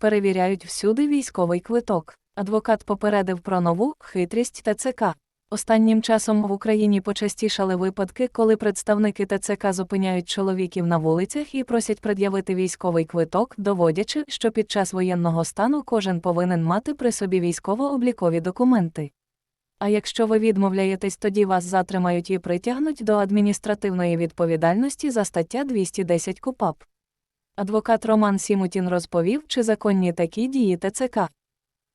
Перевіряють всюди військовий квиток. Адвокат попередив про нову хитрість ТЦК. Останнім часом в Україні почастішали випадки, коли представники ТЦК зупиняють чоловіків на вулицях і просять пред'явити військовий квиток, доводячи, що під час воєнного стану кожен повинен мати при собі військово-облікові документи. А якщо ви відмовляєтесь, тоді вас затримають і притягнуть до адміністративної відповідальності за стаття 210 КУПАП. Адвокат Роман Сімутін розповів, чи законні такі дії ТЦК.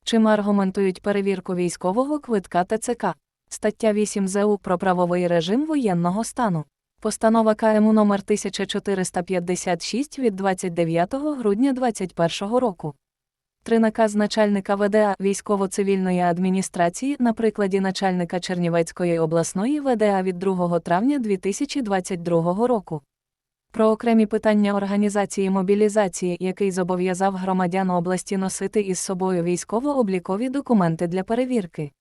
Чим аргументують перевірку військового квитка ТЦК. Стаття 8 ЗУ про правовий режим воєнного стану. Постанова КМУ номер 1456 від 29 грудня 2021 року. Три наказ начальника ВДА військово-цивільної адміністрації на прикладі начальника Чернівецької обласної ВДА від 2 травня 2022 року. Про окремі питання організації мобілізації, який зобов'язав громадян області носити із собою військово-облікові документи для перевірки.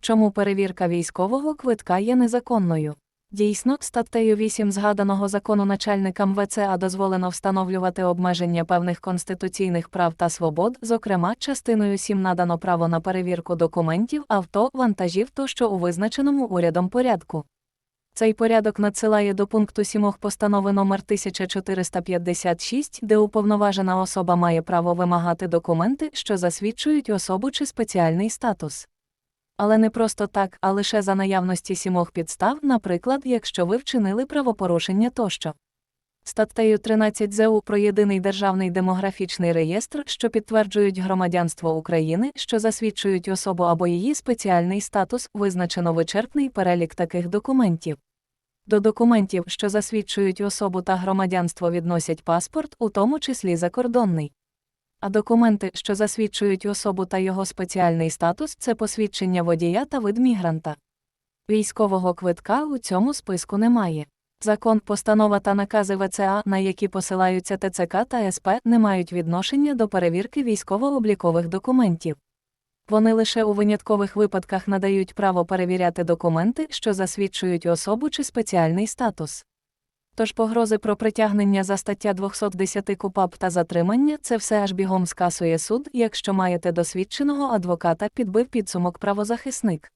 Чому перевірка військового квитка є незаконною? Дійсно, статтею 8 згаданого закону начальникам ВЦА дозволено встановлювати обмеження певних конституційних прав та свобод, зокрема, частиною 7 надано право на перевірку документів, авто, вантажів тощо у визначеному урядом порядку. Цей порядок надсилає до пункту 7 постанови номер 1456, де уповноважена особа має право вимагати документи, що засвідчують особу чи спеціальний статус. Але не просто так, а лише за наявності сімох підстав, наприклад, якщо ви вчинили правопорушення тощо. Статтею 13 ЗУ про єдиний державний демографічний реєстр, що підтверджують громадянство України, що засвідчують особу або її спеціальний статус, визначено вичерпний перелік таких документів. До документів, що засвідчують особу та громадянство, відносять паспорт, у тому числі закордонний. А документи, що засвідчують особу та його спеціальний статус, це посвідчення водія та вид мігранта. Військового квитка у цьому списку немає. Закон, постанова та накази ВЦА, на які посилаються ТЦК та СП, не мають відношення до перевірки військово-облікових документів. Вони лише у виняткових випадках надають право перевіряти документи, що засвідчують особу чи спеціальний статус. Тож погрози про притягнення за стаття 210 КУПАП та затримання це все аж бігом скасує суд, якщо маєте досвідченого адвоката, підбив підсумок правозахисник.